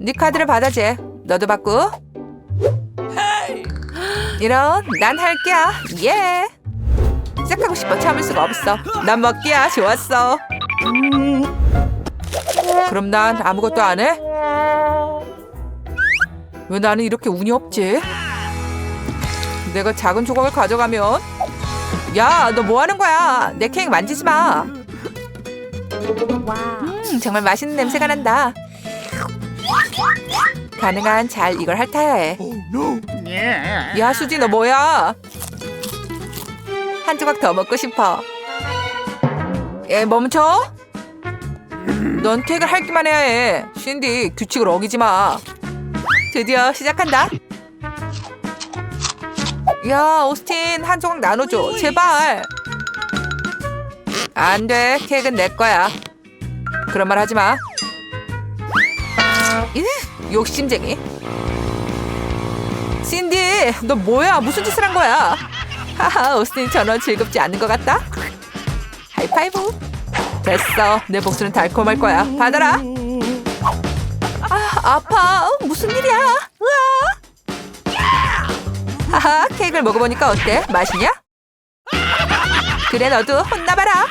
네 카드를 받아재. 너도 받고. 이런 난 할게야. 예. 시작하고 싶어 참을 수가 없어. 난 먹기야. 좋았어. 그럼 난 아무것도 안 해? 왜 나는 이렇게 운이 없지? 내가 작은 조각을 가져가면 야, 너 뭐 하는 거야? 내 케이크 만지지 마. 음, 정말 맛있는 냄새가 난다. 가능한 잘 이걸 핥아야 해. 야, 수지 너 뭐야? 한 조각 더 먹고 싶어. 에, 멈춰. 넌 케이크를 핥기만 해야 해. 신디, 규칙을 어기지 마. 드디어 시작한다. 야, 오스틴 한 조각 나눠줘. 제발. 안 돼. 케이크는 내 거야. 그런 말 하지 마. 이 욕심쟁이. 신디, 너 뭐야? 무슨 짓을 한 거야? 하하, 오스틴 전원 즐겁지 않는 것 같다. 하이파이브. 됐어. 내 복수는 달콤할 거야. 받아라. 아, 아파. 어, 무슨 일이야? 으아. 하하, 케이크를 먹어보니까 어때? 맛있냐? 그래, 너도 혼나봐라.